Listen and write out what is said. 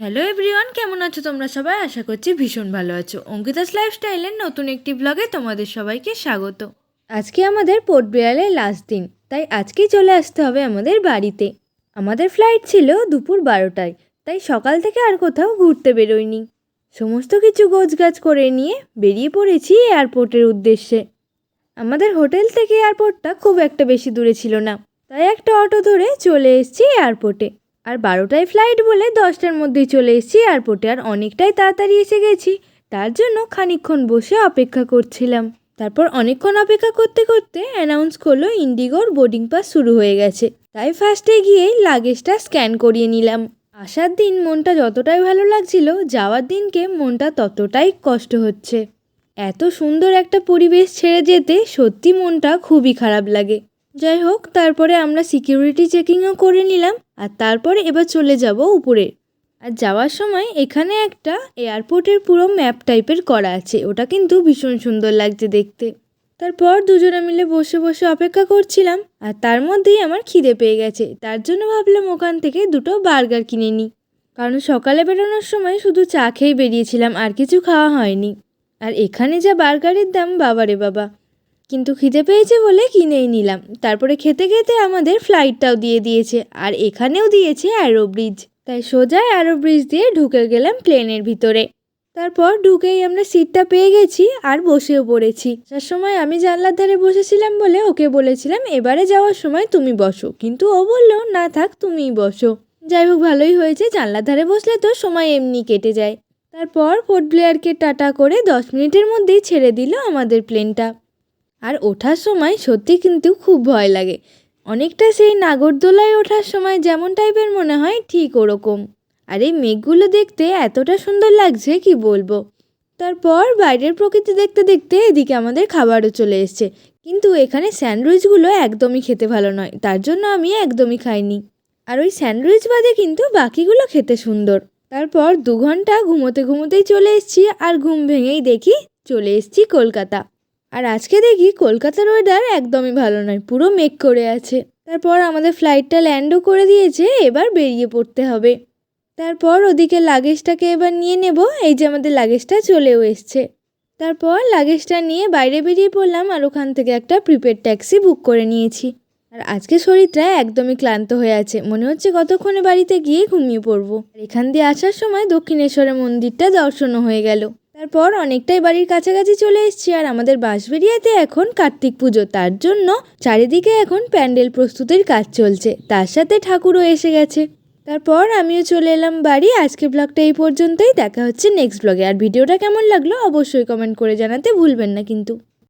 Hello everyone কেমন আছো তোমরা সবাই? আশা করছি ভীষণ ভালো আছো। অঙ্কিতাস লাইফস্টাইলের নতুন একটি ব্লগে তোমাদের সবাইকে স্বাগত। আজকে আমাদের পোর্ট লাস্ট দিন, তাই আজকেই চলে আসতে হবে আমাদের বাড়িতে। আমাদের ফ্লাইট ছিল দুপুর বারোটায়, তাই সকাল থেকে আর কোথাও ঘুরতে বেরোয়নি সমস্ত কিছু গোছগাছ করে নিয়ে বেরিয়ে পড়েছি এয়ারপোর্টের উদ্দেশ্যে। আমাদের হোটেল থেকে এয়ারপোর্টটা খুব একটা বেশি দূরে ছিল না, তাই একটা অটো ধরে চলে এসেছি এয়ারপোর্টে আর বারোটায় ফ্লাইট বলে দশটার মধ্যেই চলে এসেছি এয়ারপোর্টে আর অনেকটাই তাড়াতাড়ি এসে গেছি। তার জন্য খানিকক্ষণ বসে অপেক্ষা করছিলাম। তারপর অনেকক্ষণ অপেক্ষা করতে করতে অ্যানাউন্স করল ইন্ডিগোর বোর্ডিং পাস শুরু হয়ে গেছে। তাই ফার্স্টে গিয়েই লাগেজটা স্ক্যান করিয়ে নিলাম। আসার দিন মনটা যতটাই ভালো লাগছিল, যাওয়ার দিনকে মনটা ততটাই কষ্ট হচ্ছে। এত সুন্দর একটা পরিবেশ ছেড়ে যেতে সত্যি মনটা খুবই খারাপ লাগে। যাই হোক তারপরে আমরা সিকিউরিটি চেকিংও করে নিলাম, আর তারপরে এবার চলে যাব উপরে। আর যাওয়ার সময় এখানে একটা এয়ারপোর্টের পুরো ম্যাপ টাইপের করা আছে, ওটা কিন্তু ভীষণ সুন্দর লাগছে দেখতে। তারপর দুজনে মিলে বসে বসে অপেক্ষা করছিলাম, আর তার মধ্যেই আমার খিদে পেয়ে গেছে, তার জন্য ভাবলাম ওখান থেকে দুটো বার্গার কিনে নিই। কারণ সকালে বেরোনোর সময় শুধু চা খেয়ে বেরিয়েছিলাম, আর কিছু খাওয়া হয়নি। আর এখানে যা বার্গারের দাম, বাবারে বাবা। কিন্তু খিদে পেয়েছে বলে কিনেই নিলাম। তারপরে খেতে খেতে আমাদের ফ্লাইটটাও দিয়ে দিয়েছে আর এখানেও দিয়েছে অ্যারো ব্রিজ তাই সোজা অ্যারো ব্রিজ দিয়ে ঢুকে গেলাম প্লেনের ভিতরে। তারপর ঢুকেই আমরা সিটটা পেয়ে গেছি আর বসেও পড়েছি। তার সময় আমি জানলার ধারে বসেছিলাম বলে ওকে বলেছিলাম, এবারে যাওয়ার সময় তুমি বসো। কিন্তু ও বলল, না থাক, তুমিই বসো। যাই হোক, ভালোই হয়েছে। জানলার ধারে বসলে তো সময় এমনি কেটে যায়। তারপর পোর্ট ব্লেয়ারকে টাটা করে দশ মিনিটের মধ্যেই ছেড়ে দিল আমাদের প্লেনটা আর ওঠার সময় সত্যি কিন্তু খুব ভয় লাগে। অনেকটা সেই নাগরদোলায় ওঠার সময় যেমন টাইপের মনে হয় ঠিক ওরকম। আর এই মেঘগুলো দেখতে এতটা সুন্দর লাগছে কি বলব? তারপর বাইরের প্রকৃতি দেখতে দেখতে এদিকে আমাদের খাবারও চলে এসছে। কিন্তু এখানে স্যান্ডউইচগুলো একদমই খেতে ভালো নয়, তার জন্য আমি একদমই খাইনি। আর ওই স্যান্ডউইচ বাদে কিন্তু বাকিগুলো খেতে সুন্দর। তারপর দু ঘণ্টা ঘুমোতে ঘুমোতেই চলে এসেছি আর ঘুম ভেঙেই দেখি চলে এসেছি কলকাতা। আর আজকে দেখি কলকাতার ওয়েদার একদমই ভালো নয়, পুরো মেঘ করে আছে। তারপর আমাদের ফ্লাইটটা ল্যান্ডও করে দিয়েছে, এবার বেরিয়ে পড়তে হবে। তারপর ওদিকে লাগেজটাকে এবার নিয়ে নেব, এই যে আমাদের লাগেজটা চলেও এসছে। তারপর লাগেজটা নিয়ে বাইরে বেরিয়ে পড়লাম আর ওখান থেকে একটা প্রিপেড ট্যাক্সি বুক করে নিয়েছি। আর আজকে শরীরটা একদমই ক্লান্ত হয়ে আছে, মনে হচ্ছে কতক্ষণে বাড়িতে গিয়ে ঘুমিয়ে পড়ব। এখান দিয়ে আসার সময় দক্ষিণেশ্বরের মন্দিরটা দর্শনও হয়ে গেল। তারপর অনেকটাই বাড়ির কাছাকাছি চলে এসেছি আর আমাদের বাঁশবেরিয়াতে এখন কার্তিক পুজো। তার জন্য চারিদিকে এখন প্যান্ডেল প্রস্তুতির কাজ চলছে। তার সাথে ঠাকুরও এসে গেছে। তারপর আমিও চলে এলাম বাড়ি। আজকে ব্লগটা এই পর্যন্তই। দেখা হচ্ছে নেক্সট ব্লগে আর ভিডিওটা কেমন লাগল অবশ্যই কমেন্ট করে জানাতে ভুলবেন না কিন্তু।